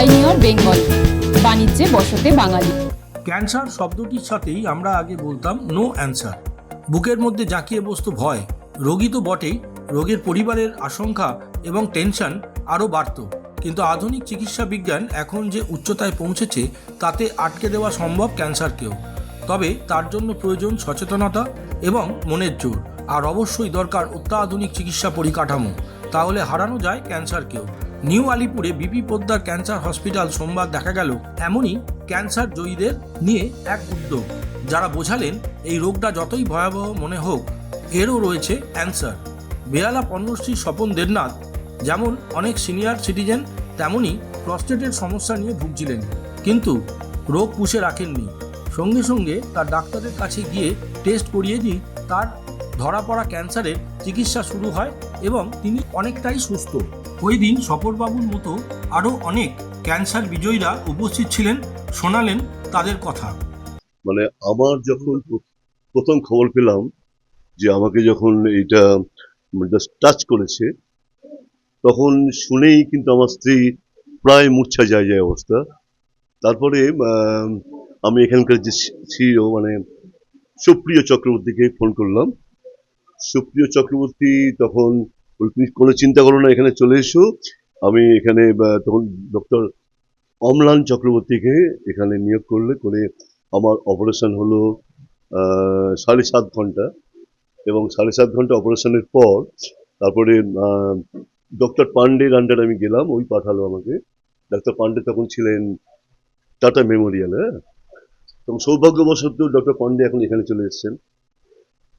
Pioneer Bengal বাণিজ্যে বসতে বাঙালি। Cancer শব্দটির সাথেই আমরা আগে বলতাম নো অ্যান্সার বুকের মধ্যে জাঁকিয়ে বসতো ভয়, রোগী তো বটেই, রোগের পরিবারের আশঙ্কা এবং টেনশন আরও বাড়ত। কিন্তু আধুনিক চিকিৎসা বিজ্ঞান এখন যে উচ্চতায় পৌঁছেছে, তাতে আটকে দেওয়া সম্ভব ক্যান্সারকেও। তবে তার জন্য প্রয়োজন সচেতনতা এবং মনের জোর, আর অবশ্যই দরকার অত্যাধুনিক চিকিৎসা পরিকাঠামো। তাহলে হারানো যায় ক্যান্সারকেও। নিউ আলিপুরে বিপি পোদ্দার ক্যান্সার হসপিটাল সোমবার দেখা গেল এমনই ক্যান্সার জয়ীদের নিয়ে এক উদ্যোগ। যারা বোঝালেন এই রোগটা যতই ভয়াবহ মনে হোক, এরও রয়েছে অ্যান্সার। বেহালা পণ্যশ্রী স্বপন দেবনাথ, যেমন অনেক সিনিয়র সিটিজেন, তেমনই প্রস্টেটের সমস্যা নিয়ে ভুগছিলেন। কিন্তু রোগ পুষে রাখেননি। সঙ্গে সঙ্গে তার ডাক্তারের কাছে গিয়ে টেস্ট করিয়ে দিই তার ধরা পড়া ক্যান্সারের চিকিৎসা শুরু হয় এবং তিনি অনেকটাই সুস্থ। ওই দিন সফরবাবুর মতো আরও অনেক ক্যান্সার বিজয়ীরা উপস্থিত ছিলেন, শোনালেন তাদের কথা। মানে আমার যখন প্রথম খবর পেলাম যে আমাকে যখন জাস্ট টাচ করেছে, তখন শুনেই কিন্তু আমার স্ত্রী প্রায় মূর্ছা যায় যায় অবস্থা। তারপরে আমি এখানকার যে সিও মানে সুপ্রিয় চক্রবর্তীকে ফোন করলাম। সুপ্রিয় চক্রবর্তী তখন তুমি কোনো চিন্তা করো না, এখানে চলে এসো। আমি এখানে তখন ডক্টর অম্লান চক্রবর্তীকে এখানে নিয়োগ করলে, করে আমার অপারেশন হলো সাড়ে সাত ঘণ্টা। এবং সাড়ে সাত ঘণ্টা অপারেশনের পর, তারপরে ডক্টর পান্ডের আন্ডার আমি গেলাম, ওই পাঠালো আমাকে। ডক্টর পান্ডে তখন ছিলেন টাটা মেমোরিয়াল হ্যাঁ? এবং সৌভাগ্যবশত ডক্টর পান্ডে এখন এখানে চলে এসেছেন।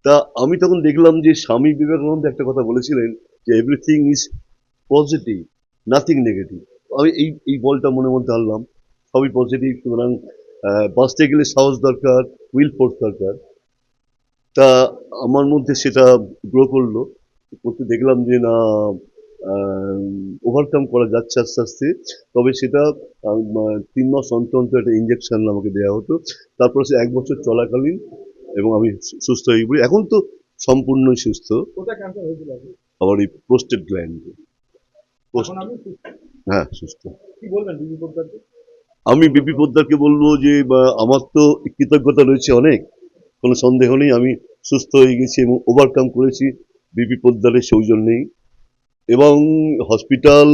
তা আমি তখন দেখলাম যে স্বামী বিবেকানন্দ একটা কথা বলেছিলেন যে everything is positive nothing negative আমি এই এই বলটা মনের মধ্যে আনলাম, সবই পজিটিভ সুতরাং বাঁচতে গেলে সাহস দরকার উইল ফোর্স দরকার। তা আমার মধ্যে সেটা গ্রো করল, করতে দেখলাম যে না ওভারকাম করা যাচ্ছে আস্তে আস্তে। তবে সেটা তিন মাস অন্তর অন্তর একটা ইঞ্জেকশন আমাকে দেওয়া হতো। তারপর সে এক বছর চলাকালীন এবং আমি সুস্থ হয়ে পড়ি। এখন তো সম্পূর্ণই সুস্থ। হয়েছিল এই প্রোস্টেট গ্ল্যান্ড হ্যাঁ সুস্থ। আমি বিপি পোদ্দারকে বলব যে আমার তো কৃতজ্ঞতা রয়েছে অনেক। কোনো সন্দেহ নেই আমি সুস্থ হয়ে গেছি এবং ওভারকাম করেছি। বিপি পোদ্দারের সৌজন্যেই। এবং হসপিটাল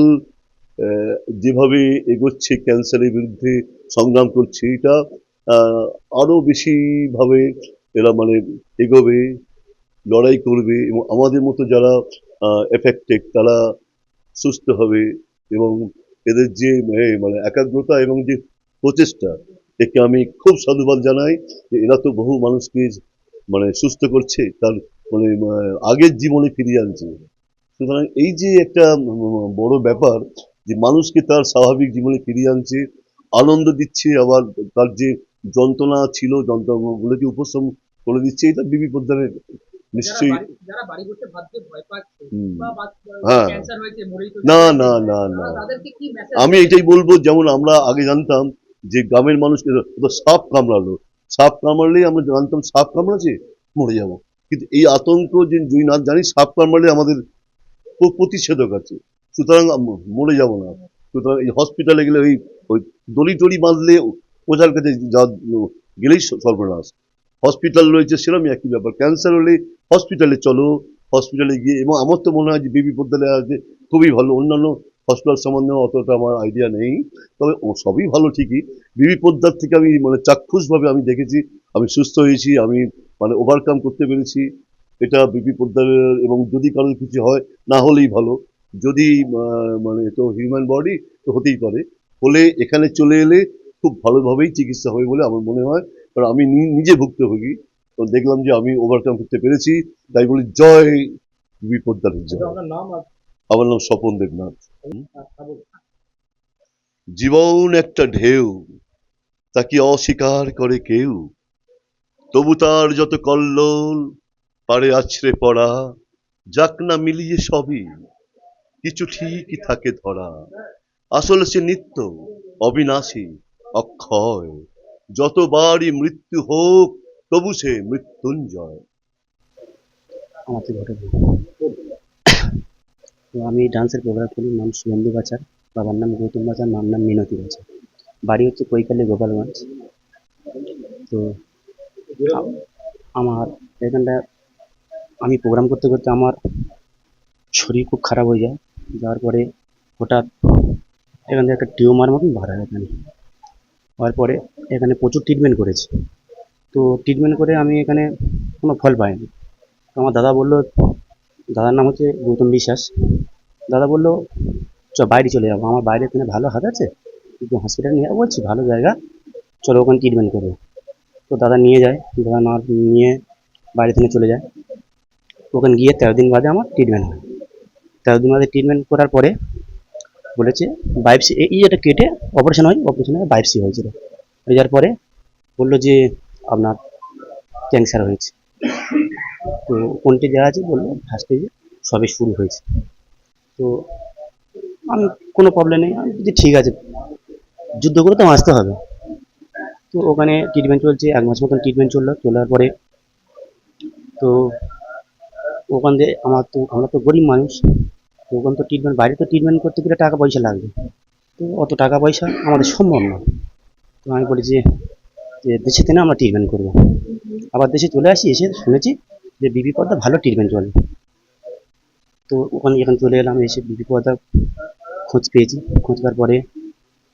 যেভাবে এগোচ্ছে ক্যান্সারের বিরুদ্ধে সংগ্রাম করছে এটা আরও বেশিভাবে এরা মানে এগোবে, লড়াই করবে এবং আমাদের মতো যারা এফেক্টেড তারা সুস্থ হবে এবং এদের যে মানে একাগ্রতা এবং যে প্রচেষ্টা, একে আমি খুব সাধুবাদ জানাই যে এরা তো বহু মানুষকে মানে সুস্থ করছে, তার মানে আগের জীবনে ফিরিয়ে আনছে। সুতরাং এই যে একটা বড় ব্যাপার যে মানুষকে তার স্বাভাবিক জীবনে ফিরিয়ে আনছে, আনন্দ দিচ্ছে আবার তার যে যন্ত্রণা ছিল যন্ত্রণাগুলোকে উপশম করে দিচ্ছে এটা বিবি পোদ্দারের নিশ্চয়ই হ্যাঁ। না না না না। আমি এটাই বলব যেমন আমরা আগে জানতাম যে গ্রামের মানুষকে সাপ কামড়ালো। সাপ কামড়ালেই আমরা জানতাম সাপ কামড়াছে মরে যাব। কিন্তু এই আতঙ্ক যে যদি না জানি সাপ কামড়ালে আমাদের প্র- প্রতিষেধক আছে। সুতরাং মরে যাব না। সুতরাং এই হসপিটালে গেলে ওই ওই দড়ি টড়ি বাঁধলে ওঝার কাছে যা গেলেই সর্বনাশ। হসপিটাল রয়েছে সেরকমই একই ব্যাপার। ক্যান্সার হলে হসপিটালে চলো হসপিটালে গিয়ে, এবং আমার তো মনে হয় যে বিবি পদ্মালে আছে, খুবই ভালো। অন্যান্য হসপিটাল সম্বন্ধে অতটা আমার আইডিয়া নেই। তবে সবই ভালো, ঠিকই। বিবি পদ্মার থেকে আমি মানে চাক্ষুষভাবে আমি দেখেছি, আমি সুস্থ হয়েছি, আমি মানে ওভারকাম করতে পেরেছি। এটা বিপি পদ্মার এবং যদি কারোর কিছু হয়, না হলেই ভালো। যদি মানে তো হিউম্যান বডি তো হতেই পারে। হলে এখানে চলে এলে খুব ভালোভাবেই চিকিৎসা হবে বলে আমার মনে হয়। কারণ আমি নিজে ভুক্তভোগী তো দেখলাম যে আমি ওভারকাম করতে পেরেছি। তাই বলি জয় বিপি পদ্মার জয় আপনার নাম আর? আমার নাম স্বপন দেবনাথ। জীবন একটা ঢেউ তাকে অস্বীকার করে কেউ। তবু তার যত কল্লোল পারে আছড়ে পড়া যাক না মিলিয়ে সবই কিছু ঠিকই থাকে ধরা। আসলে সে নিত্য অবিনাশী। অক্ষয়। যতবারই মৃত্যু হোক, তবু সে মৃত্যুঞ্জয়। তো আমি ডান্সের প্রোগ্রাম করি নাম শুভেন্দু বাচার বাবার নাম গৌতম বাজার, মার নাম মিনতি বাজার। বাড়ি হচ্ছে কৈকালি গোপালগঞ্জ। তো আমার এখানটা আমি প্রোগ্রাম করতে করতে আমার শরীর খুব খারাপ হয়ে যায়। যাওয়ার পরে হঠাৎ এখান থেকে একটা টিউমার মতন হয় এখানে। হওয়ার পরে এখানে প্রচুর ট্রিটমেন্ট করেছি। তো ট্রিটমেন্ট করে আমি এখানে কোনো ফল পাইনি। তো আমার দাদা বলল, দাদার নাম হচ্ছে গৌতম বিশ্বাস। দাদা বলল চ বাইরে চলে যাব। আমার বাইরে এখানে ভালো হাত আছে। হসপিটাল নিয়ে যাব বলছি, ভালো জায়গা। চলো ওখানে ট্রিটমেন্ট করব। তো দাদা নিয়ে যায়। দাদা না নিয়ে বাইরে থেকে চলে যায়। ওখানে গিয়ে তেরো দিন বাদে আমার ট্রিটমেন্ট হয়। তেরো দিন বাদে ট্রিটমেন্ট করার পরে বলেছে বাইপসি এই যেটা কেটে অপারেশন হয় অপারেশনে বাইপসি হয়েছিল। হয়ে যাওয়ার পরে বলল যে, আপনার ক্যান্সার হয়েছে। তো কোনটি দেওয়া আছে বলল ফার্স্ট স্টেজে সবে শুরু হয়েছে। তো আমি, কোনো প্রবলেম নেই, আমি বলছি ঠিক আছে, যুদ্ধ করে তো আসতে হবে। তো ওখানে ট্রিটমেন্ট চলছে, এক মাস মতন ট্রিটমেন্ট চলল, চলার পরে তো ওখান দিয়ে আমার তো, আমরা তো গরিব মানুষ ওখান তো ট্রিটমেন্ট বাইরে তো ট্রিটমেন্ট করতে গেলে টাকা পয়সা লাগবে। তো অত টাকা পয়সা আমাদের সম্ভব না। তো আমি বলি যে দেশেতে না আমরা ট্রিটমেন্ট করব। আবার দেশে চলে আসি, এসে শুনেছি যে বিপি পর্দা ভালো ট্রিটমেন্ট চলে তো ওখানে যখন চলে এলাম, এসে বিপি পর্দা খোঁজ পেয়েছি। খোঁজ পাওয়ার পরে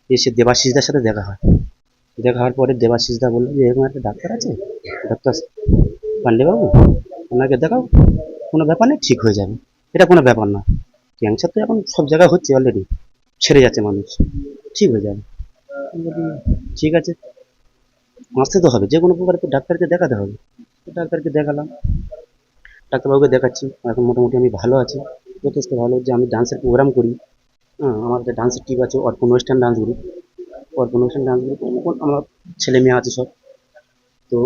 এসে দেবাশিসদার সাথে দেখা হয়। দেখা হওয়ার পরে দেবাশিসদা বলল, যে এরকম একটা ডাক্তার আছে? ডাক্তার পান্ডেবাবু ওনাকে দেখাও। কোনো ব্যাপার নেই, ঠিক হয়ে যাবে। এটা কোনো ব্যাপার না। ক্যান্সার তো এখন সব জায়গায় হচ্ছে অলরেডি ছেড়ে যাচ্ছে মানুষ। ঠিক হয়ে যাবে। ঠিক আছে। আসতে তো হবে। যে কোনো প্রকারে তো ডাক্তারকে দেখাতে হবে। ডাক্তারকে দেখালাম। ডাক্তারবাবুকে দেখাচ্ছি। এখন মোটামুটি আমি ভালো আছি। যথেষ্ট ভালো যে আমি ডান্সের প্রোগ্রাম করি। হ্যাঁ আমার একটা ডান্সের টিম আছে। Arpan western dance group Arpan western dance group আমার ছেলে মেয়ে আছে সব। তো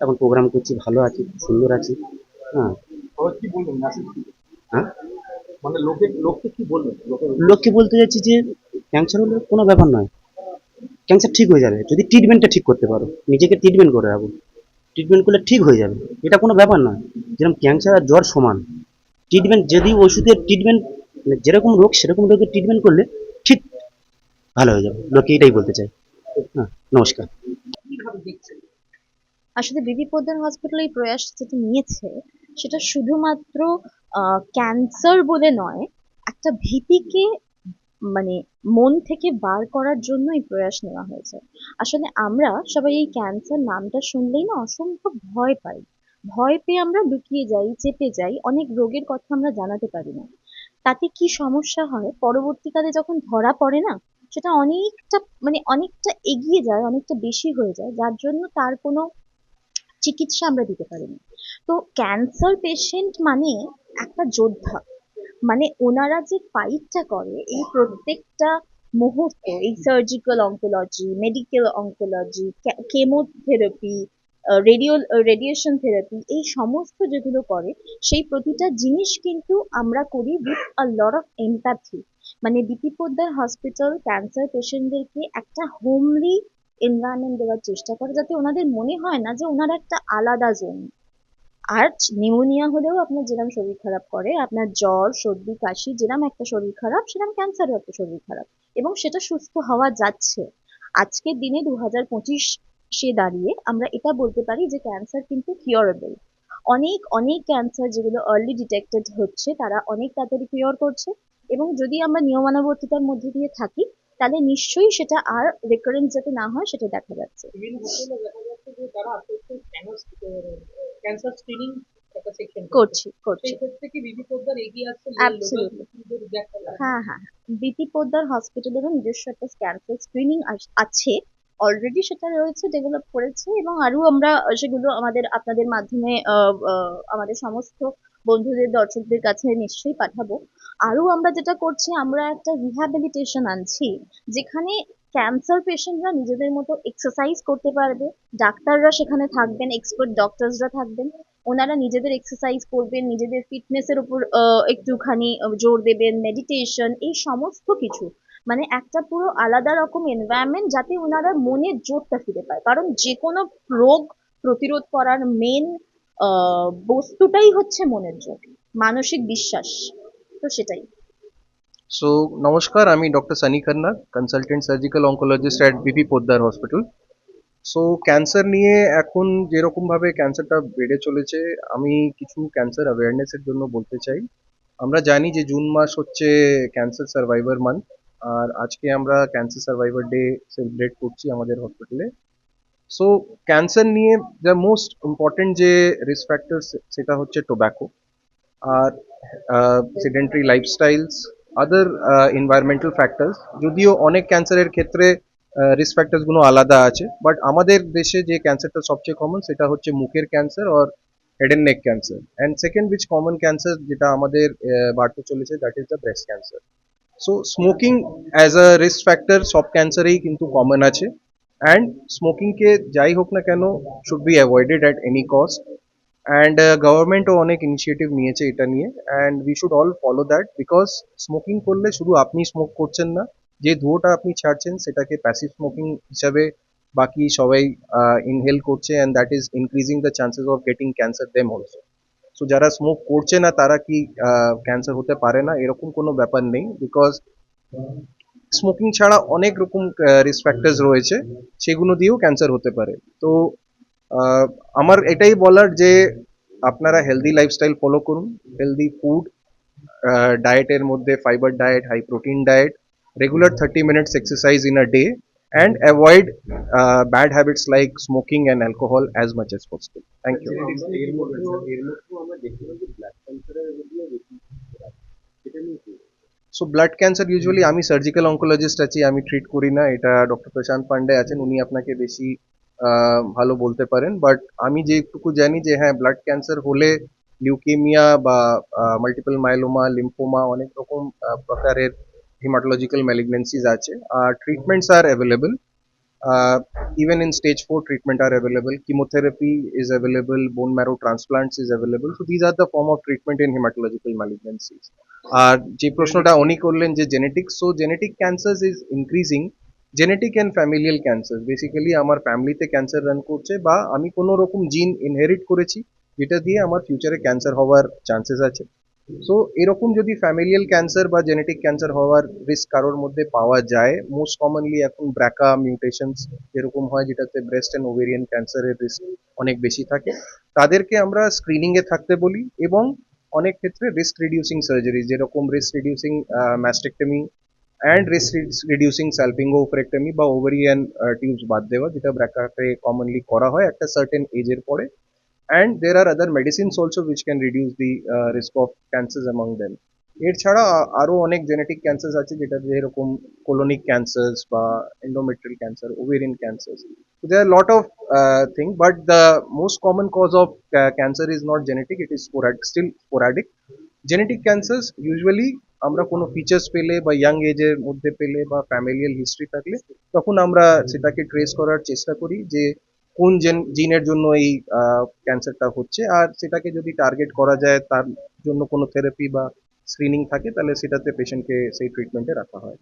এখন প্রোগ্রাম করছি। ভালো আছি। সুন্দর আছি। হ্যাঁ। হ্যাঁ? মানে লোকে লোককে কি বলবেন লোককে বলতে যাচ্ছি যে ক্যান্সার হলে কোনো ব্যাপার নয়। ক্যান্সার ঠিক হয়ে যাবে। যদি ট্রিটমেন্টটা ঠিক করতে পারো নিজেকে ট্রিটমেন্ট করে রাখো। ট্রিটমেন্ট করলে ঠিক হয়ে যাবে। এটা কোনো ব্যাপার নয়। যেরকম ক্যান্সার আর জ্বর সমান। ট্রিটমেন্ট যদি ওষুধের ট্রিটমেন্ট মানে যেরকম রোগ সেরকম রোগের ট্রিটমেন্ট করলে ঠিক ভালো হয়ে যাবে। লোকে এটাই বলতে চাই হ্যাঁ নমস্কার। আসলে বিবি পোদ্দার হসপিটাল এই প্রয়াস যেটা নিয়েছে সেটা শুধুমাত্র ক্যান্সার বলে নয়, একটা ভীতিকে মানে মন থেকে বার করার জন্য এই প্রয়াস নেওয়া হয়েছে। আসলে আমরা সবাই এই ক্যান্সার নামটা শুনলেই না অসম্ভব ভয় পাই। ভয় পেয়ে আমরা লুকিয়ে যাই, চেপে যাই, অনেক রোগের কথা আমরা জানাতে পারি না। তাতে কি সমস্যা হয়? পরবর্তীকালে যখন ধরা পড়ে না, সেটা অনেকটা মানে অনেকটা এগিয়ে যায়, অনেকটা বেশি হয়ে যায়, যার জন্য তার কোনো চিকিৎসা আমরা দিতে পারি না। তো ক্যান্সার পেশেন্ট মানে একটা যোদ্ধা। মানে ওনারা যে ফাইটটা করে, এই প্রত্যেকটা মুহূর্ত, এই surgical oncology medical oncology chemotherapy radio radiation therapy এই সমস্ত যেগুলো করে, সেই প্রতিটা জিনিস কিন্তু আমরা করি with a lot of empathy মানে বিপি পোদ্দার হসপিটাল ক্যান্সার পেশেন্টদেরকে একটা হোমলি এনভায়রনমেন্ট দেওয়ার চেষ্টা করে, যাতে ওনাদের মনে হয় না যে ওনারা একটা আলাদা জোন আর নিউমোনিয়া হলেও আপনার যেরকম শরীর খারাপ করে, আপনার জ্বর, সর্দি, কাশি যেরকম একটা শরীর খারাপ সেরকম ক্যান্সারও একটা শরীর খারাপ। এবং সেটা সুস্থ হওয়া যাচ্ছে। আজকের দিনে দু হাজার পঁচিশে দাঁড়িয়ে আমরা এটা বলতে পারি যে ক্যান্সার কিন্তু কিওরেবল অনেক অনেক ক্যান্সার যেগুলো আর্লি ডিটেক্টেড হচ্ছে, তারা অনেক তাড়াতাড়ি কিওর করছে। এবং যদি আমরা নিয়মানুবর্তিতার মধ্যে দিয়ে থাকি, তাহলে নিশ্চয়ই সেটা আর রেকারেন্স যাতে না হয়, সেটা দেখা যাচ্ছে। ক্যান্সার স্ক্রিনিং করছি। করছি হ্যাঁ হ্যাঁ। বিপি পোদ্দার হসপিটালেরও নিজস্ব একটা ক্যান্সার স্ক্রিনিং আছে। অলরেডি সেটা রয়েছে ডেভেলপ করেছে এবং আরও আমরা সেগুলো আমাদের আপনাদের মাধ্যমে আমাদের সমস্ত বন্ধুদের দর্শকদের কাছে নিশ্চয়ই পাঠাবো। আরও আমরা যেটা করছি আমরা একটা রিহ্যাবিলিটেশন আনছি যেখানে ক্যান্সার পেশেন্টরা নিজেদের মতো এক্সারসাইজ করতে পারবে। ডাক্তাররা সেখানে থাকবেন এক্সপার্ট ডক্টরসরা থাকবেন। ওনারা নিজেদের এক্সারসাইজ করবেন, নিজেদের ফিটনেসের উপর একটুখানি জোর দেবেন মেডিটেশন এই সমস্ত কিছু। মানে একটা পুরো আলাদা রকম এনভায়রনমেন্ট যাতে ওনারা মনের জোরটা ফিরে পায়। কারণ যে কোনো রোগ প্রতিরোধ করার মেন বস্তুটাই হচ্ছে মনের জোর, মানসিক বিশ্বাস। তো সেটাই। সো নমস্কার আমি doctor Sunny Khanna consultant surgical oncologist at BP Poddar hospital so cancer নিয়ে এখন যেরকমভাবে ক্যান্সারটা বেড়ে চলেছে, আমি কিছু ক্যান্সার অ্যাওয়ারনেসের জন্য বলতে চাই। আমরা জানি যে জুন মাস হচ্ছে ক্যান্সার সার্ভাইভার মান্থ আর আজকে আমরা ক্যান্সার সার্ভাইভার ডে সেলিব্রেট করছি আমাদের হসপিটালে সো ক্যান্সার নিয়ে দ্য মোস্ট ইম্পর্টেন্ট যে রিস্ক ফ্যাক্টরস সেটা হচ্ছে টোব্যাকো আর sedentary lifestyles other environmental factors যদিও অনেক ক্যান্সারের ক্ষেত্রে রিস্ক ফ্যাক্টরসগুলো আলাদা আছে বাট আমাদের দেশে যে ক্যান্সারটা সবচেয়ে কমন সেটা হচ্ছে মুখের cancer R head and neck cancer and second which common cancer যেটা আমাদের আহ, বাড়তে চলেছে that is the breast cancer so smoking as a risk factor সব ক্যান্সারেই কিন্তু কমন আছে. অ্যান্ড স্মোকিংকে যাই হোক না কেন should be avoided at any cost and গভর্নমেন্টও অনেক ইনিশিয়েটিভ নিয়েছে এটা নিয়ে। And we should all follow that because smoking করলে শুধু আপনি স্মোক করছেন না, যে ধুয়োটা আপনি ছাড়ছেন সেটাকে প্যাসিভ স্মোকিং হিসাবে বাকি সবাই ইনহেল করছে and that is increasing the chances of getting cancer them also so যারা স্মোক করছে না তারা কি ক্যান্সার হতে পারে না? এরকম কোনো ব্যাপার নেই বিকজ স্মোকিং ছাড়া অনেক রকম রিস্ক ফ্যাক্টরস রয়েছে। সেগুলো দিয়েও ক্যান্সার হতে পারে। তো আমার এটাই বলার যে আপনারা হেলদি লাইফস্টাইল ফলো করুন হেলদি ফুড ডায়েটের মধ্যে fibre diet high protein diet regular thirty minutes exercise in a day and avoid bad habits like smoking and alcohol as much as possible thank you so blood cancer usually আমি surgical oncologist আছি আমি treat করি না। এটা doctor প্রশান্ত পান্ডে আছেন উনি আপনাকে বেশি ভালো বলতে পারেন বাট আমি যেটুকু জানি যে হ্যাঁ ব্লাড ক্যান্সার হলে লিউকেমিয়া বা মাল্টিপল মাইলোমা লিম্ফোমা অনেক রকম প্রকারের হিমাটোলজিক্যাল ম্যালিগনেন্সিজ আছে আর treatments R available uh, even in stage 4 treatment are available chemotherapy is available bone marrow transplants is available so these are the form of treatment in hematological malignancies আর যে প্রশ্নটা উনি করলেন যে genetics so genetic cancer is increasing genetic and familial cancer basically আমার ফ্যামিলিতে cancer run করছে বা আমি কোনো রকম জিন ইনহেরিট করেছি, যেটা দিয়ে আমার ফিউচারে ক্যান্সার হওয়ার চান্সেস আছে। সো এরকম যদি ফ্যামিলিয়াল ক্যান্সার বা জেনেটিক ক্যান্সার হওয়ার রিস্ক কারোর মধ্যে পাওয়া যায় মোস্ট কমনলি এখন ব্র্যাকা মিউটেশনস যেরকম হয়, যেটাতে ব্রেস্ট অ্যান্ড ওভেরিয়ান ক্যান্সারের রিস্ক অনেক বেশি থাকে, তাদেরকে আমরা স্ক্রিনিংয়ে থাকতে বলি এবং অনেক ক্ষেত্রে রিস্ক রিডিউসিং সার্জারি যেরকম risk reducing mastectomy and risk reducing salpingooophorectomy বা ওভারিয়ান টিউবস বাদ দেওয়া যেটা ব্র্যাকাতে কমনলি করা হয় একটা সার্টেন এজের পরে and there are other medicines also which can reduce the uh, risk of cancers among them এর ছাড়া আ- আরও অনেক জেনেটিক ক্যান্সার আছে যেটা যেরকম কোলোনিক ক্যান্সার্স বা endometrial cancer ovarian cancer so there are a lot of uh, thing but the most common cause of uh, cancer is not genetic it is sporadic still sporadic genetic cancers usually আমরা কোনো features পেলে বা young এজের মধ্যে পেলে বা familial history থাকলে তখন আমরা সেটাকে ট্রেস করার চেষ্টা করি যে কোন জেন জিনের জন্য এই ক্যান্সারটা হচ্ছে। আর সেটাকে যদি টার্গেট করা যায় তার জন্য কোনো থেরাপি বা স্ক্রিনিং থাকে তাহলে সেটাতে পেশেন্টকে সেই ট্রিটমেন্টে রাখা হয়।